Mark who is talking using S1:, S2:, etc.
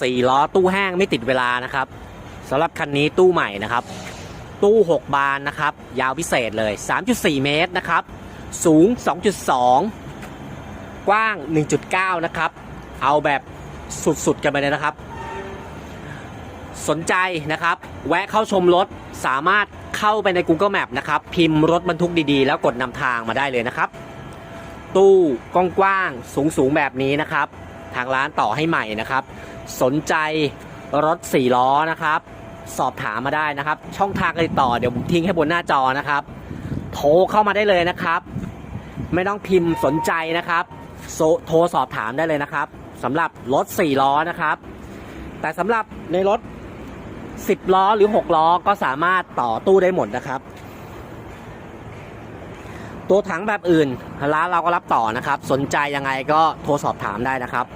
S1: 4 ล้อตู้แห้งไม่ติดเวลานะครับสำหรับคันนี้ตู้ใหม่นะครับ ตู้ 6 บานนะครับ ยาวพิเศษเลย 3.4 เมตรนะครับ สูง 2.2 กว้าง 1.9 นะครับ เอาแบบสุดๆกันไปเลยนะครับ สนใจนะครับ แวะเข้าชมรถสามารถเข้าไปใน Google Map นะครับ พิมพ์รถบรรทุกดีๆ แล้วกดนำทางมาได้เลยนะครับ ตู้กว้างๆสูงๆแบบนี้นะครับ ทางร้านต่อให้ใหม่นะครับ สนใจรถ4ล้อนะครับ สอบถามมาได้นะครับ ช่องทางการติดต่อเดี๋ยวผมทิ้งให้บนหน้าจอนะครับ โทรเข้ามาได้เลยนะครับ ไม่ต้องพิมพ์สนใจนะครับโทรสอบถามได้เลยนะครับสำหรับรถ4ล้อนะครับ แต่สำหรับในรถ10 ล้อหรือ 6 ล้อก็สามารถต่อตู้ได้หมดนะครับ ตัวถังแบบอื่นร้านเราก็รับต่อนะครับ สนใจยังไงก็โทรสอบถามได้นะครับ